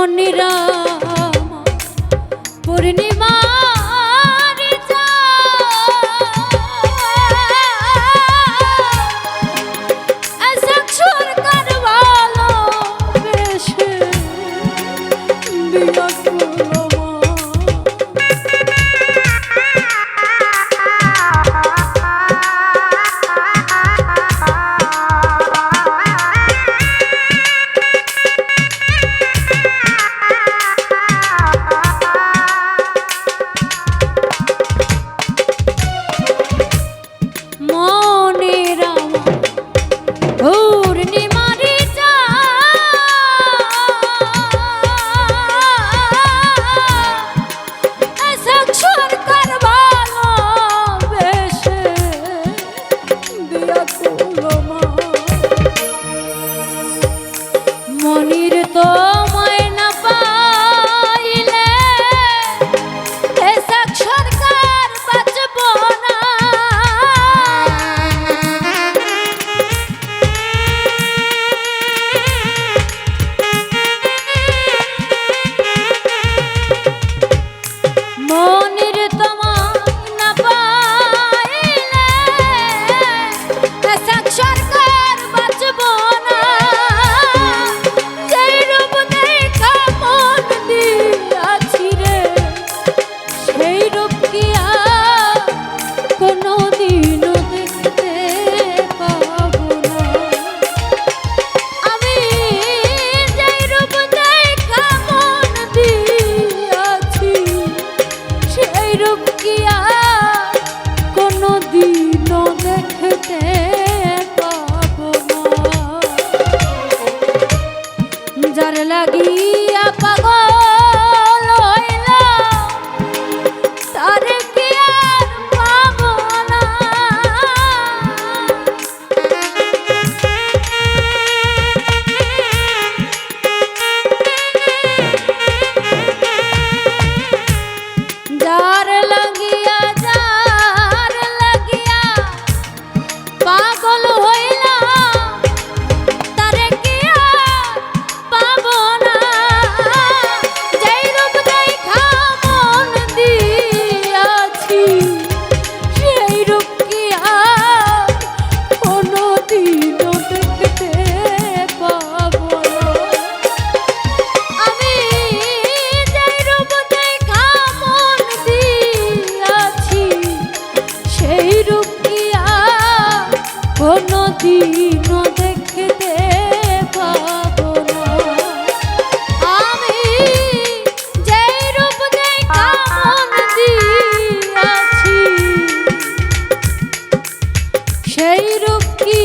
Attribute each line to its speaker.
Speaker 1: মনিরা পূর্ণিমা এই রূপ কি আর কোনো দিনও লাগি দিনও দেখতে পাবো না। আমি যেই রূপ দেখাম সেই রূপ কি